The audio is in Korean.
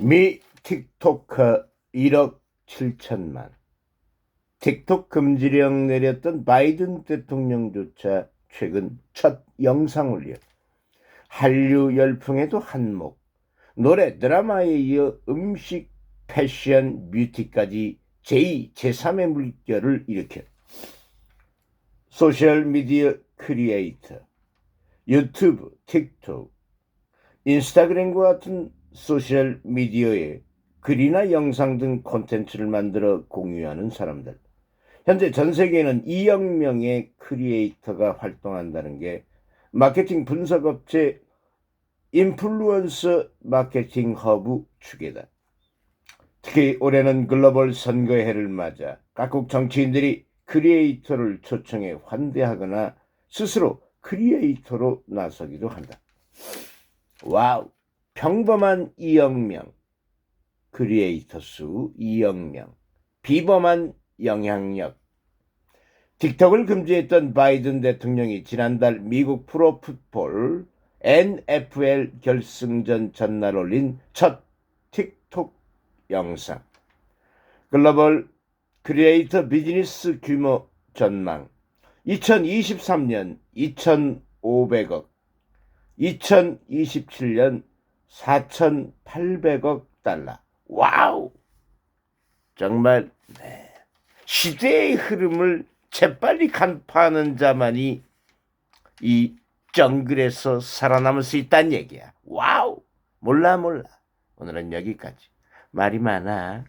미 틱토커 1억 7천만. 틱톡 금지령 내렸던 바이든 대통령조차 최근 첫 영상 올려. 한류 열풍에도 한몫, 노래 드라마에 이어 음식, 패션, 뷰티까지 제2, 제3의 물결을 일으켜. 소셜미디어 크리에이터, 유튜브, 틱톡, 인스타그램과 같은 소셜 미디어에 글이나 영상 등 콘텐츠를 만들어 공유하는 사람들. 현재 전 세계에는 2억 명의 크리에이터가 활동한다는 게 마케팅 분석업체 인플루언서 마케팅 허브 추계다. 특히 올해는 글로벌 선거해를 맞아 각국 정치인들이 크리에이터를 초청해 환대하거나 스스로 크리에이터로 나서기도 한다. 와우! 평범한 2억 명, 크리에이터 수 2억 명, 비범한 영향력. 틱톡을 금지했던 바이든 대통령이 지난달 미국 프로풋볼 NFL 결승전 전날 올린 첫 틱톡 영상. 글로벌 크리에이터 비즈니스 규모 전망. 2023년 2,500억, 2027년 4,800억 달러. 와우! 정말 네. 시대의 흐름을 재빨리 간파하는 자만이 이 정글에서 살아남을 수 있다는 얘기야. 와우! 몰라 몰라. 오늘은 여기까지. 말이 많아.